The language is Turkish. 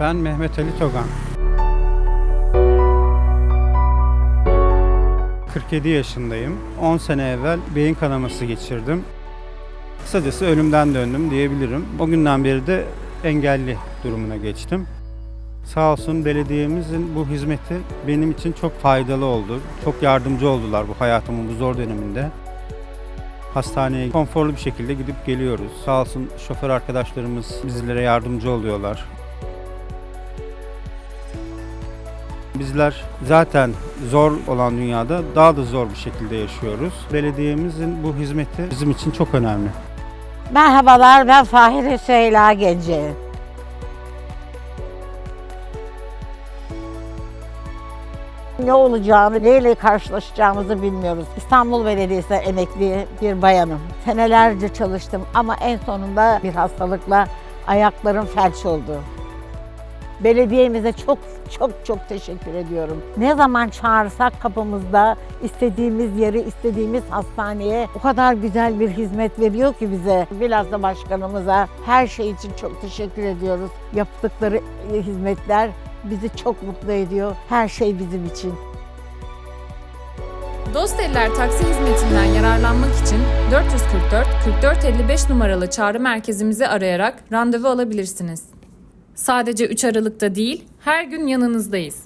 Ben Mehmet Ali Togan. 47 yaşındayım. 10 sene evvel beyin kanaması geçirdim. Kısacası ölümden döndüm diyebilirim. O günden beri de engelli durumuna geçtim. Sağ olsun belediyemizin bu hizmeti benim için çok faydalı oldu. Çok yardımcı oldular bu hayatımın bu zor döneminde. Hastaneye konforlu bir şekilde gidip geliyoruz. Sağ olsun şoför arkadaşlarımız bizlere yardımcı oluyorlar. Bizler zaten zor olan dünyada daha da zor bir şekilde yaşıyoruz. Belediyemizin bu hizmeti bizim için çok önemli. Merhabalar ben Fahire Süheyla Gence. Ne olacağını, neyle karşılaşacağımızı bilmiyoruz. İstanbul Belediyesi emekli bir bayanım. Senelerce çalıştım ama en sonunda bir hastalıkla ayaklarım felç oldu. Belediyemize çok çok çok teşekkür ediyorum. Ne zaman çağırsak kapımızda istediğimiz yeri, istediğimiz hastaneye o kadar güzel bir hizmet veriyor ki bize. Bilhassa başkanımıza her şey için çok teşekkür ediyoruz. Yaptıkları hizmetler bizi çok mutlu ediyor. Her şey bizim için. Dost Eller taksi hizmetinden yararlanmak için 444 44 55 numaralı çağrı merkezimizi arayarak randevu alabilirsiniz. Sadece 3 Aralık'ta değil, her gün yanınızdayız.